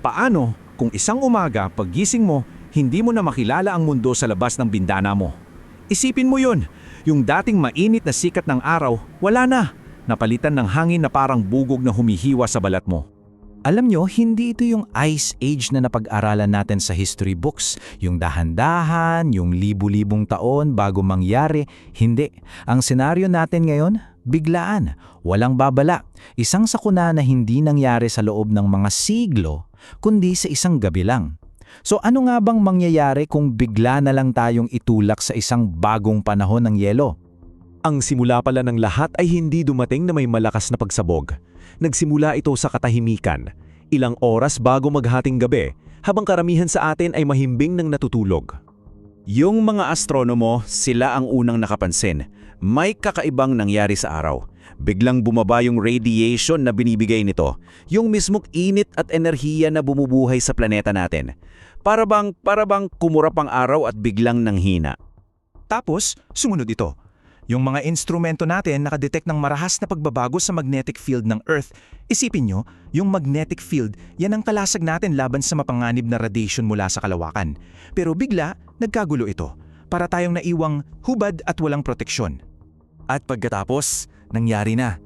Paano kung isang umaga paggising mo, hindi mo na makilala ang mundo sa labas ng bindana mo? Isipin mo yun, yung dating mainit na sikat ng araw, wala na. Napalitan ng hangin na parang bugog na humihiwa sa balat mo. Alam nyo, hindi ito yung Ice Age na napag-aralan natin sa history books. Yung dahan-dahan, yung libu-libong taon bago mangyari. Hindi. Ang senaryo natin ngayon, biglaan. Walang babala. Isang sakuna na hindi nangyari sa loob ng mga siglo, kundi sa isang gabi lang. So ano nga bang mangyayari kung bigla na lang tayong itulak sa isang bagong panahon ng yelo? Ang simula pala ng lahat ay hindi dumating na may malakas na pagsabog. Nagsimula ito sa katahimikan, ilang oras bago maghating gabi, habang karamihan sa atin ay mahimbing ng natutulog. Yung mga astronomo, sila ang unang nakapansin. May kakaibang nangyari sa araw. Biglang bumaba yung radiation na binibigay nito, yung mismong init at enerhiya na bumubuhay sa planeta natin. Para bang, para bang kumurap ang araw at biglang nanghina. Tapos, sumunod ito. Yung mga instrumento natin nakadetect ng marahas na pagbabago sa magnetic field ng Earth. Isipin nyo, yung magnetic field, yan ang kalasag natin laban sa mapanganib na radiation mula sa kalawakan. Pero bigla, nagkagulo ito. Para tayong naiwang hubad at walang proteksyon. At pagkatapos, nangyari na.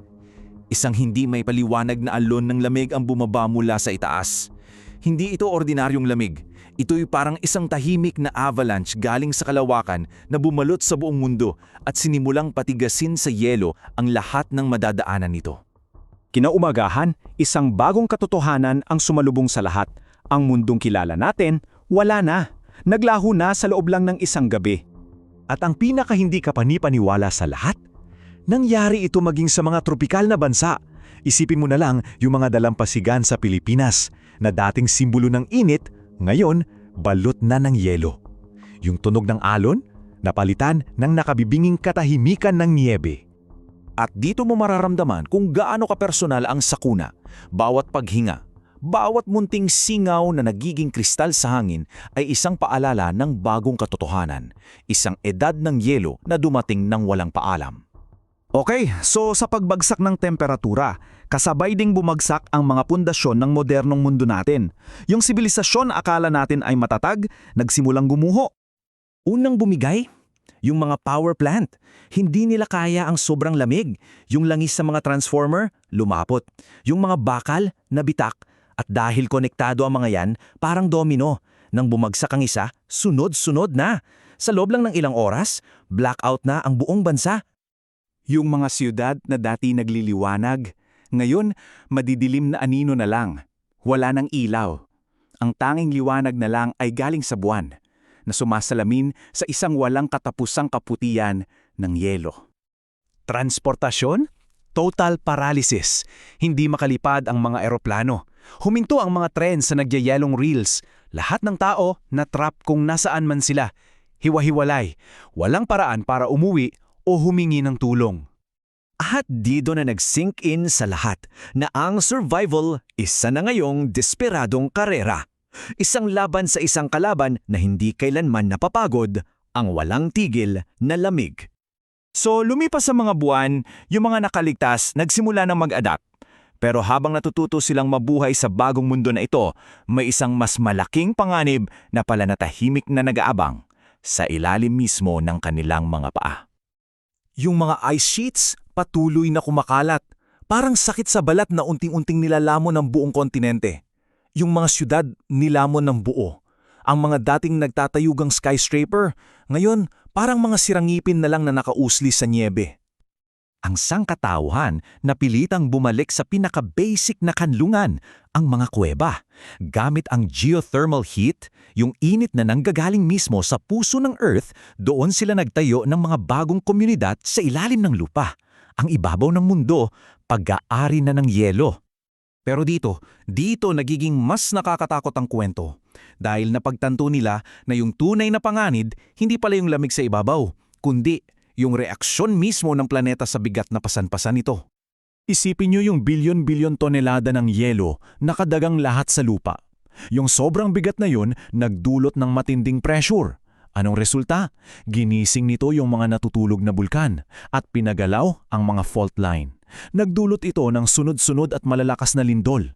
Isang hindi may paliwanag na alon ng lamig ang bumaba mula sa itaas. Hindi ito ordinaryong lamig. Ito'y parang isang tahimik na avalanche galing sa kalawakan na bumalot sa buong mundo at sinimulang patigasin sa yelo ang lahat ng madadaanan nito. Kinaumagahan, isang bagong katotohanan ang sumalubong sa lahat. Ang mundong kilala natin, wala na. Naglaho na sa loob lang ng isang gabi. At ang pinaka hindi kapanipaniwala sa lahat, nangyari ito maging sa mga tropikal na bansa. Isipin mo na lang yung mga dalampasigan sa Pilipinas na dating simbolo ng init, ngayon balot na ng yelo. Yung tunog ng alon, napalitan ng nakabibinging katahimikan ng niebe. At dito mo mararamdaman kung gaano kapersonal ang sakuna, bawat paghinga, bawat munting singaw na nagiging kristal sa hangin ay isang paalala ng bagong katotohanan, isang edad ng yelo na dumating ng walang paalam. Okay, so sa pagbagsak ng temperatura, kasabay ding bumagsak ang mga pundasyon ng modernong mundo natin. Yung sibilisasyon akala natin ay matatag, nagsimulang gumuho. Unang bumigay, yung mga power plant. Hindi nila kaya ang sobrang lamig. Yung langis sa mga transformer, lumapot. Yung mga bakal, nabitak. At dahil konektado ang mga yan, parang domino. Nang bumagsak ang isa, sunod-sunod na. Sa loob lang ng ilang oras, blackout na ang buong bansa. Yung mga siyudad na dati nagliliwanag, ngayon madidilim na anino na lang. Wala ng ilaw. Ang tanging liwanag na lang ay galing sa buwan, na sumasalamin sa isang walang katapusang kaputian ng yelo. Transportasyon? Total paralysis. Hindi makalipad ang mga eroplano. Huminto ang mga tren sa nagyayelong reels. Lahat ng tao na-trap kung nasaan man sila. Hiwa-hiwalay. Walang paraan para umuwi o humingi ng tulong. At dito na nag-sink in sa lahat na ang survival isa na ngayong desperadong karera. Isang laban sa isang kalaban na hindi kailanman napapagod, ang walang tigil na lamig. So lumipas sa mga buwan, yung mga nakaligtas nagsimula ng mag-adapt. Pero habang natututo silang mabuhay sa bagong mundo na ito, may isang mas malaking panganib na palanatahimik na nag-aabang sa ilalim mismo ng kanilang mga paa. Yung mga ice sheets patuloy na kumakalat. Parang sakit sa balat na unting-unting nilalamon ng buong kontinente. Yung mga syudad nilamon ng buo. Ang mga dating nagtatayugang skyscraper, ngayon parang mga sirangipin na lang na nakausli sa niebe. Ang sangkatauhan na pilitang bumalik sa pinaka-basic na kanlungan, ang mga kuweba. Gamit ang geothermal heat, yung init na nanggagaling mismo sa puso ng Earth, doon sila nagtayo ng mga bagong komunidad sa ilalim ng lupa. Ang ibabaw ng mundo, pag-aari na ng yelo. Pero dito, dito nagiging mas nakakatakot ang kwento. Dahil napagtanto nila na yung tunay na panganid, hindi pala yung lamig sa ibabaw, kundi yung reaksyon mismo ng planeta sa bigat na pasan-pasan nito. Isipin nyo yung bilyon-bilyon tonelada ng yelo nakadagang lahat sa lupa. Yung sobrang bigat na yun nagdulot ng matinding pressure. Anong resulta? Ginising nito yung mga natutulog na bulkan at pinagalaw ang mga fault line. Nagdulot ito ng sunod-sunod at malalakas na lindol.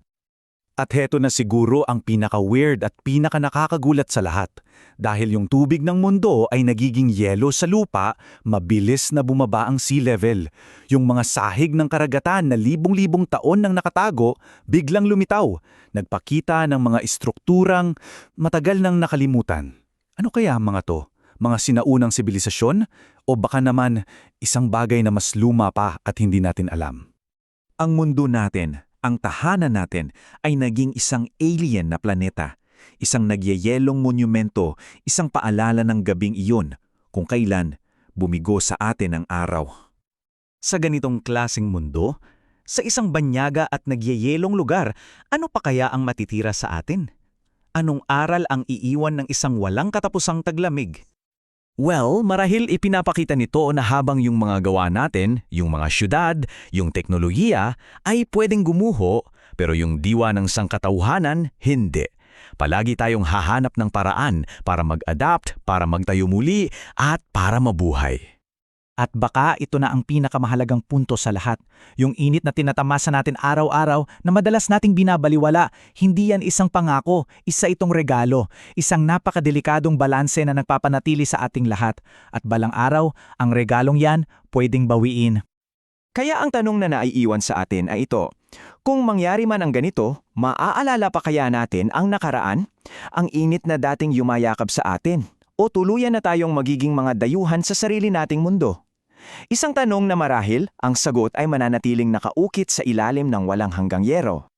At heto na siguro ang pinaka-weird at pinaka-nakakagulat sa lahat. Dahil yung tubig ng mundo ay nagiging yelo sa lupa, mabilis na bumaba ang sea level. Yung mga sahig ng karagatan na libong-libong taon nang nakatago, biglang lumitaw. Nagpakita ng mga istrukturang matagal nang nakalimutan. Ano kaya mga to? Mga sinaunang sibilisasyon? O baka naman isang bagay na mas luma pa at hindi natin alam? Ang mundo natin, ang tahanan natin, ay naging isang alien na planeta. Isang nagyayelong monumento, isang paalala ng gabing iyon, kung kailan bumigo sa atin ang araw. Sa ganitong klasing mundo, sa isang banyaga at nagyayelong lugar, ano pa kaya ang matitira sa atin? Anong aral ang iiwan ng isang walang katapusang taglamig? Well, marahil ipinapakita nito na habang yung mga gawa natin, yung mga syudad, yung teknolohiya, ay pwedeng gumuho, pero yung diwa ng sangkatauhanan, hindi. Palagi tayong hahanap ng paraan para mag-adapt, para magtayo muli, at para mabuhay. At baka ito na ang pinakamahalagang punto sa lahat. Yung init na tinatamasa natin araw-araw na madalas nating binabaliwala, hindi yan isang pangako, isa itong regalo, isang napakadelikadong balanse na nagpapanatili sa ating lahat. At balang araw, ang regalong yan pwedeng bawiin. Kaya ang tanong na naiiwan sa atin ay ito, kung mangyari man ang ganito, maaalala pa kaya natin ang nakaraan? Ang init na dating yumayakap sa atin? O tuluyan na tayong magiging mga dayuhan sa sarili nating mundo? Isang tanong na marahil, ang sagot ay mananatiling nakaukit sa ilalim ng walang hanggang yero.